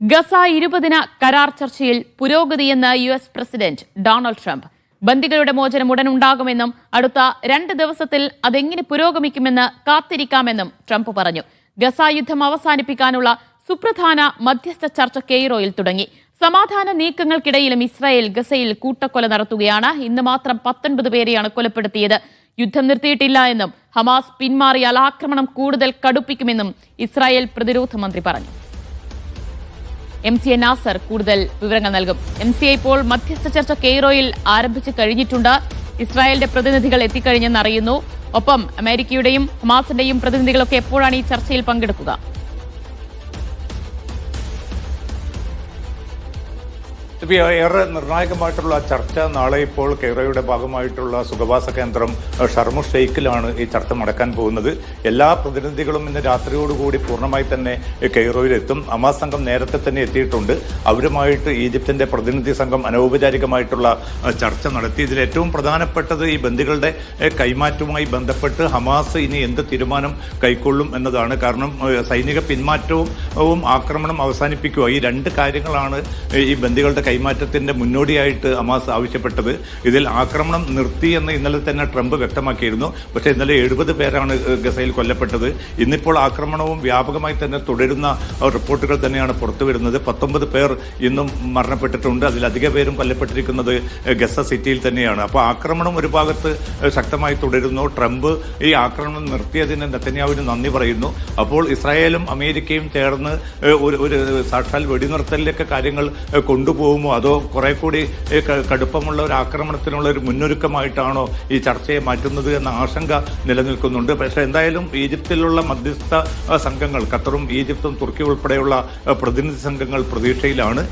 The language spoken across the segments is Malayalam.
ഗസ ഇരുപതിന കരാർ ചർച്ചയിൽ പുരോഗതിയെന്ന് U S president Donald Trump. ബന്ദികളുടെ മോചനം ഉടൻ ഉണ്ടാകുമെന്നും അടുത്ത രണ്ട് ദിവസത്തിൽ അതെങ്ങനെ പുരോഗമിക്കുമെന്ന് കാത്തിരിക്കാമെന്നും ട്രംപ് പറഞ്ഞു. ഗസ യുദ്ധം അവസാനിപ്പിക്കാനുള്ള സുപ്രധാന മധ്യസ്ഥ ചർച്ച കെയ്റോയിൽ തുടങ്ങി. സമാധാന നീക്കങ്ങൾക്കിടയിലും ഇസ്രായേൽ ഗസയിൽ കൂട്ടക്കൊല നടത്തുകയാണ്. ഇന്ന് മാത്രം പത്തൊൻപത് പേരെയാണ് കൊലപ്പെടുത്തിയത്. യുദ്ധം നിർത്തിയിട്ടില്ല എന്നും ഹമാസ് പിന്മാറിയാൽ ആക്രമണം കൂടുതൽ കടുപ്പിക്കുമെന്നും ഇസ്രായേൽ പ്രതിരോധ മന്ത്രി പറഞ്ഞു. എം സി എ നാസർ കൂടുതൽ വിവരങ്ങൾ നൽകും. എം സി എ ഇപ്പോൾ മധ്യസ്ഥ ചർച്ച കെയ്റോയിൽ ആരംഭിച്ചു കഴിഞ്ഞിട്ടുണ്ട്. ഇസ്രായേലിന്റെ പ്രതിനിധികൾ എത്തിക്കഴിഞ്ഞെന്ന് അറിയുന്നു. ഒപ്പം അമേരിക്കയുടെയും ഹമാസിന്റെയും പ്രതിനിധികളൊക്കെ എപ്പോഴാണ് ഈ ചർച്ചയിൽ പങ്കെടുക്കുക? ദിവ്യ, ഏറെ നിർണായകമായിട്ടുള്ള ചർച്ച നാളെ ഇപ്പോൾ കേരളയുടെ ഭാഗമായിട്ടുള്ള സുഖവാസ കേന്ദ്രം ഷർമു ഷെയ്ഖിലാണ് ഈ ചർച്ച നടക്കാൻ പോകുന്നത്. എല്ലാ പ്രതിനിധികളും ഇന്ന് രാത്രിയോടുകൂടി പൂർണമായി തന്നെ കെയ്റോയിലെത്തും അമാസ് സംഘം നേരത്തെ തന്നെ എത്തിയിട്ടുണ്ട്. അവരുമായിട്ട് ഈജിപ്തിന്റെ പ്രതിനിധി സംഘം അനൗപചാരികമായിട്ടുള്ള ചർച്ച നടത്തി. ഇതിൽ ഏറ്റവും പ്രധാനപ്പെട്ടത് ഈ ബന്ദികളുടെ കൈമാറ്റവുമായി ബന്ധപ്പെട്ട് ഹമാസ് ഇനി എന്ത് തീരുമാനം കൈക്കൊള്ളും എന്നതാണ്. കാരണം സൈനിക പിന്മാറ്റവും ആക്രമണം അവസാനിപ്പിക്കുക ഈ രണ്ട് കാര്യങ്ങളാണ് ഈ ബന്ദികളുടെ കൈമാറ്റത്തിന്റെ മുന്നോടിയായിട്ട് അമാസ് ആവശ്യപ്പെട്ടത്. ഇതിൽ ആക്രമണം നിർത്തി എന്ന് ഇന്നലെ തന്നെ ട്രംപ് വ്യക്തമാക്കിയിരുന്നു. പക്ഷേ ഇന്നലെ എഴുപത് പേരാണ് ഗസയിൽ കൊല്ലപ്പെട്ടത്. ഇന്നിപ്പോൾ ആക്രമണവും വ്യാപകമായി തന്നെ തുടരുന്ന റിപ്പോർട്ടുകൾ തന്നെയാണ് പുറത്തു വരുന്നത് പത്തൊമ്പത് പേർ ഇന്നും മരണപ്പെട്ടിട്ടുണ്ട്. അതിലധിക പേരും കൊല്ലപ്പെട്ടിരിക്കുന്നത് ഗസ സിറ്റിയിൽ തന്നെയാണ്. അപ്പോൾ ആക്രമണം ഒരു ഭാഗത്ത് ശക്തമായി തുടരുന്നു. ട്രംപ് ഈ ആക്രമണം നിർത്തിയതിന് നെത്തന്യാവിന് നന്ദി പറയുന്നു. അപ്പോൾ ഇസ്രായേലും അമേരിക്കയും ചേർന്ന് ഒരു ഒരു സാക്ഷാൽ വെടിനിർത്തലിലൊക്കെ കാര്യങ്ങൾ അഹ്, കൊണ്ടുപോകുമോ അതോ കുറെ കൂടി കടുപ്പമുള്ള ഒരു ആക്രമണത്തിനുള്ള ഒരു മുന്നൊരുക്കമായിട്ടാണോ ഈ ചർച്ചയെ മാറ്റുന്നത് എന്ന ആശങ്ക നിലനിൽക്കുന്നുണ്ട്. പക്ഷേ എന്തായാലും ഈജിപ്തിലുള്ള മധ്യസ്ഥ സംഘങ്ങൾ ഖത്തറും ഈജിപ്തും തുർക്കി ഉൾപ്പെടെയുള്ള പ്രതിനിധി സംഘങ്ങൾ പ്രതീക്ഷയിലാണ്.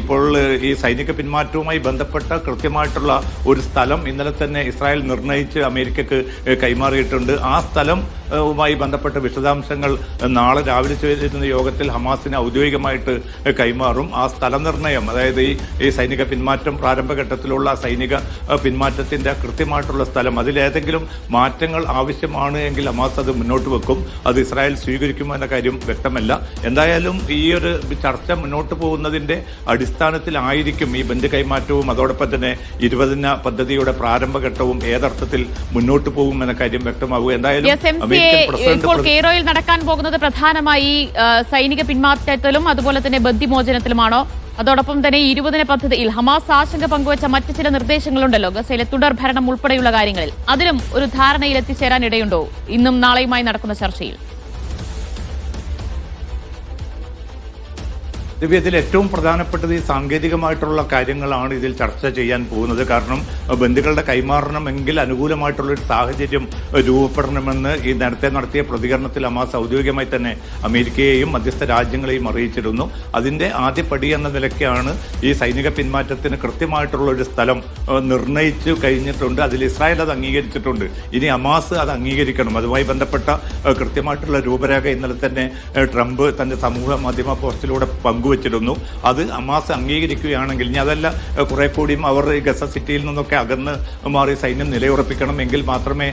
ഇപ്പോൾ ഈ സൈനിക പിന്മാറ്റവുമായി ബന്ധപ്പെട്ട കൃത്യമായിട്ടുള്ള ഒരു സ്ഥലം ഇന്നലെ തന്നെ ഇസ്രായേൽ നിർണയിച്ച് അമേരിക്കക്ക് കൈമാറിയിട്ടുണ്ട്. ആ സ്ഥലം വുമായി ബന്ധപ്പെട്ട വിശദാംശങ്ങൾ നാളെ രാവിലെ ചേരുന്ന യോഗത്തിൽ ഹമാസിന് ഔദ്യോഗികമായിട്ട് കൈമാറും. ആ സ്ഥലനിർണയം അതായത് ഈ ഈ സൈനിക പിന്മാറ്റം പ്രാരംഭഘട്ടത്തിലുള്ള സൈനിക പിന്മാറ്റത്തിന്റെ കൃത്യമായിട്ടുള്ള സ്ഥലം അതിലേതെങ്കിലും മാറ്റങ്ങൾ ആവശ്യമാണ് എങ്കിൽ ഹമാസ് അത് മുന്നോട്ട് വെക്കും. അത് ഇസ്രായേൽ സ്വീകരിക്കുമോ എന്ന കാര്യം വ്യക്തമല്ല. എന്തായാലും ഈ ഒരു ചർച്ച മുന്നോട്ട് പോകുന്നതിന്റെ അടിസ്ഥാനത്തിലായിരിക്കും ഈ ബന്ധു കൈമാറ്റവും. അതോടൊപ്പം തന്നെ ഇരുപതിന പദ്ധതിയുടെ പ്രാരംഭഘട്ടവും ഏതർത്ഥത്തിൽ മുന്നോട്ട് പോകും എന്ന കാര്യം വ്യക്തമാകും എന്തായാലും ഇപ്പോൾ കെയ്റോയിൽ നടക്കാൻ പോകുന്നത് പ്രധാനമായി സൈനിക പിന്മാറ്റത്തിലും അതുപോലെ തന്നെ ബന്ദിമോചനത്തിലുമാണോ അതോടൊപ്പം തന്നെ ഇരുപതിന് ഇരുപതിന പദ്ധതിയിൽ ഹമാസ് ആശങ്ക പങ്കുവച്ച മറ്റു ചില നിർദ്ദേശങ്ങളുണ്ടല്ലോ ഗസയിലെ തുടർ ഭരണം ഉൾപ്പെടെയുള്ള കാര്യങ്ങളിൽ. അതിലും ഒരു ധാരണയിൽ എത്തിച്ചേരാൻ ഇടയുണ്ടോ? ഇന്നും നാളെയുമായി നടക്കുന്ന ചർച്ചയിൽ. ദിവ്യ ഇതിൽ ഏറ്റവും പ്രധാനപ്പെട്ടത് ഈ സാങ്കേതികമായിട്ടുള്ള കാര്യങ്ങളാണ് ഇതിൽ ചർച്ച ചെയ്യാൻ പോകുന്നത്. കാരണം ബന്ധുക്കളുടെ കൈമാറണമെങ്കിൽ അനുകൂലമായിട്ടുള്ള ഒരു സാഹചര്യം രൂപപ്പെടണമെന്ന് ഈ നേരത്തെ നടത്തിയ പ്രതികരണത്തിൽ അമാസ് ഔദ്യോഗികമായി തന്നെ അമേരിക്കയെയും മധ്യസ്ഥ രാജ്യങ്ങളെയും അറിയിച്ചിരുന്നു. അതിന്റെ ആദ്യ പടി എന്ന നിലയ്ക്കാണ് ഈ സൈനിക പിന്മാറ്റത്തിന് കൃത്യമായിട്ടുള്ള ഒരു സ്ഥലം നിർണയിച്ചു കഴിഞ്ഞിട്ടുണ്ട്. അതിൽ ഇസ്രായേൽ അത് അംഗീകരിച്ചിട്ടുണ്ട്. ഇനി അമാസ് അത് അംഗീകരിക്കണം. അതുമായി ബന്ധപ്പെട്ട കൃത്യമായിട്ടുള്ള രൂപരേഖ ഇന്നലെ തന്നെ ട്രംപ് തന്റെ സമൂഹ മാധ്യമ പോസ്റ്റിലൂടെ പങ്കുവച്ചിരുന്നു അത് ഹമാസ് അംഗീകരിക്കുകയാണെങ്കിൽ ഇനി അതല്ല കുറെ കൂടിയും അവർ ഗസ സിറ്റിയിൽ നിന്നൊക്കെ അകന്ന് മാറി സൈന്യം നിലയുറപ്പിക്കണം എങ്കിൽ മാത്രമേ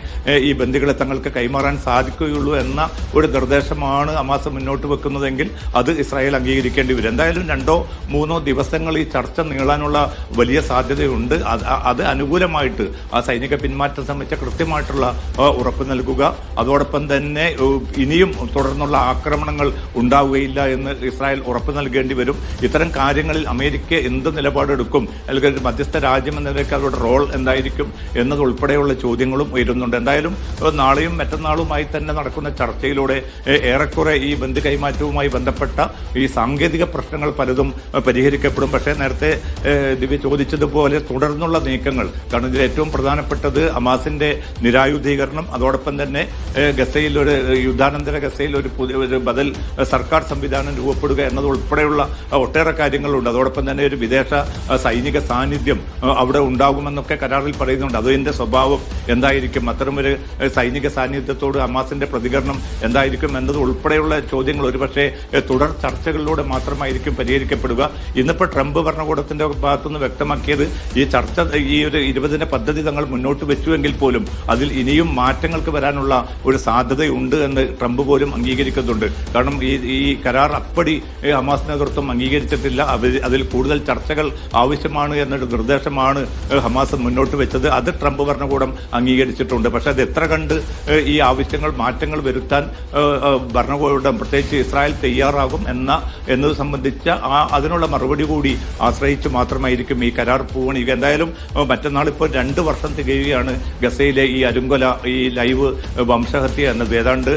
ഈ ബന്ദികളെ തങ്ങൾക്ക് കൈമാറാൻ സാധിക്കുകയുള്ളൂ എന്ന ഒരു നിർദ്ദേശമാണ് ഹമാസ് മുന്നോട്ട് വെക്കുന്നതെങ്കിൽ അത് ഇസ്രായേൽ അംഗീകരിക്കേണ്ടി വരും. എന്തായാലും രണ്ടോ മൂന്നോ ദിവസങ്ങൾ ഈ ചർച്ച നീളാനുള്ള വലിയ സാധ്യതയുണ്ട്. അത് അനുകൂലമായിട്ട് ആ സൈനിക പിന്മാറ്റം സംബന്ധിച്ച കൃത്യമായിട്ടുള്ള ഉറപ്പ് നൽകുക. അതോടൊപ്പം തന്നെ ഇനിയും തുടർന്നുള്ള ആക്രമണങ്ങൾ ഉണ്ടാവുകയില്ല എന്ന് ഇസ്രായേൽ ഉറപ്പ് നൽകേണ്ടി വരും. ഇത്തരം കാര്യങ്ങളിൽ അമേരിക്ക എന്ത് നിലപാടെടുക്കും അല്ലെങ്കിൽ മധ്യസ്ഥ രാജ്യം എന്ന നിലയ്ക്ക് അവരുടെ റോൾ എന്തായിരിക്കും എന്നതുൾപ്പെടെയുള്ള ചോദ്യങ്ങളും ഉയരുന്നുണ്ട്. എന്തായാലും നാളെയും മറ്റന്നാളുമായി തന്നെ നടക്കുന്ന ചർച്ചയിലൂടെ ഏറെക്കുറെ ഈ ബന്ധു കൈമാറ്റവുമായി ബന്ധപ്പെട്ട ഈ സാങ്കേതിക പ്രശ്നങ്ങൾ പലതും പരിഹരിക്കപ്പെടും. പക്ഷേ നേരത്തെ ദിവ്യ ചോദിച്ചതുപോലെ തുടർന്നുള്ള നീക്കങ്ങൾ കാരണം ഇതിൽ ഏറ്റവും പ്രധാനപ്പെട്ടത് അമാസിന്റെ നിരായുധീകരണം അതോടൊപ്പം തന്നെ ഗസയിൽ ഒരു യുദ്ധാനന്തര ഗസയിൽ ഒരു പുതിയ ഒരു ബദൽ സർക്കാർ സംവിധാനം രൂപപ്പെടുക എന്നത് ഏഹ്, ഒട്ടേറെ കാര്യങ്ങളുണ്ട്. അതോടൊപ്പം തന്നെ ഒരു വിദേശ സൈനിക സാന്നിധ്യം അവിടെ ഉണ്ടാകുമെന്നൊക്കെ കരാറിൽ പറയുന്നുണ്ട്. അതിന്റെ സ്വഭാവം എന്തായിരിക്കും? അത്തരമൊരു സൈനിക സാന്നിധ്യത്തോട് ഹമാസിന്റെ പ്രതികരണം എന്തായിരിക്കും എന്നത് ഉൾപ്പെടെയുള്ള ചോദ്യങ്ങൾ ഒരുപക്ഷെ തുടർ ചർച്ചകളിലൂടെ മാത്രമായിരിക്കും പരിഹരിക്കപ്പെടുക. ഇന്നിപ്പോൾ ട്രംപ് ഭരണകൂടത്തിന്റെ ഭാഗത്തുനിന്ന് വ്യക്തമാക്കിയത് ഈ ചർച്ച ഈ ഒരു ഇരുപതിന പദ്ധതി തങ്ങൾ മുന്നോട്ട് വെച്ചുവെങ്കിൽ പോലും അതിൽ ഇനിയും മാറ്റങ്ങൾക്ക് വരാനുള്ള ഒരു സാധ്യതയുണ്ട് എന്ന് ട്രംപ് പോലും അംഗീകരിക്കുന്നുണ്ട്. കാരണം ഈ ഈ കരാർ അപ്പടി ഹമാസ് നേതൃത്വം അംഗീകരിച്ചിട്ടില്ല. അതിൽ കൂടുതൽ ചർച്ചകൾ ആവശ്യമാണ് എന്നൊരു നിർദ്ദേശമാണ് ഹമാസ് മുന്നോട്ട് വെച്ചത്. അത് ട്രംപ് ഭരണകൂടം അംഗീകരിച്ചിട്ടുണ്ട്. പക്ഷെ അത് എത്ര കണ്ട് ഈ ആവശ്യങ്ങൾ മാറ്റങ്ങൾ വരുത്താൻ ഭരണകൂടം പ്രത്യേകിച്ച് ഇസ്രായേൽ തയ്യാറാകും എന്ന എന്നത് സംബന്ധിച്ച ആ അതിനുള്ള മറുപടി കൂടി ആശ്രയിച്ച് മാത്രമായിരിക്കും ഈ കരാർ പൂവണിക എന്തായാലും മറ്റന്നാൾ ഇപ്പോൾ രണ്ട് വർഷം തികയുകയാണ് ഗസയിലെ ഈ അരുങ്കൊല ഈ ലൈവ് വംശഹത്യ എന്നത്. ഏതാണ്ട്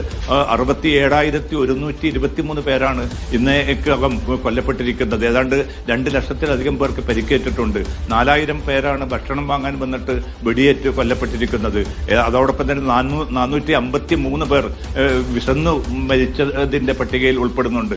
അറുപത്തി ഏഴായിരത്തി ഒരുന്നൂറ്റി ഇരുപത്തിമൂന്ന് പേരാണ് ഇന്നേക്കകം കൊല്ലപ്പെട്ടിരിക്കുന്നത്. ഏതാണ്ട് രണ്ട് ലക്ഷത്തിലധികം പേർക്ക് പരിക്കേറ്റിട്ടുണ്ട്. നാലായിരം പേരാണ് ഭക്ഷണം വാങ്ങാൻ വന്നിട്ട് വെടിയേറ്റ് കൊല്ലപ്പെട്ടിരിക്കുന്നത്. അതോടൊപ്പം തന്നെ നാനൂറ്റി അമ്പത്തി മൂന്ന് പേർ വിശന്നു മരിച്ചതിന്റെ പട്ടികയിൽ ഉൾപ്പെടുന്നുണ്ട്.